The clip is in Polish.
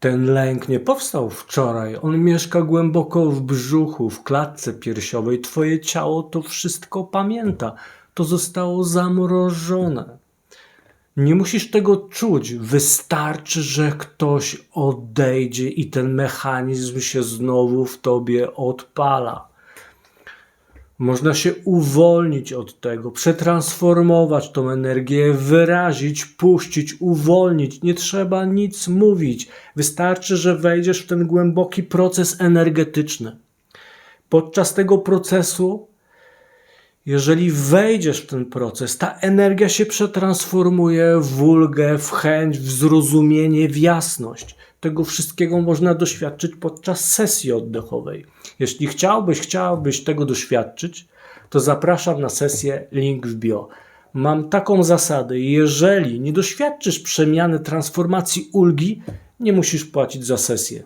Ten lęk nie powstał wczoraj. On mieszka głęboko w brzuchu, w klatce piersiowej. Twoje ciało to wszystko pamięta. To zostało zamrożone. Nie musisz tego czuć. Wystarczy, że ktoś odejdzie i ten mechanizm się znowu w tobie odpala. Można się uwolnić od tego, przetransformować tą energię, wyrazić, puścić, uwolnić. Nie trzeba nic mówić. Wystarczy, że wejdziesz w ten głęboki proces energetyczny. Podczas tego procesu, jeżeli wejdziesz w ten proces, ta energia się przetransformuje w ulgę, w chęć, w zrozumienie, w jasność. Tego wszystkiego można doświadczyć podczas sesji oddechowej. Jeśli chciałbyś, chciałbyś tego doświadczyć, to zapraszam na sesję link w bio. Mam taką zasadę, jeżeli nie doświadczysz przemiany transformacji ulgi, nie musisz płacić za sesję.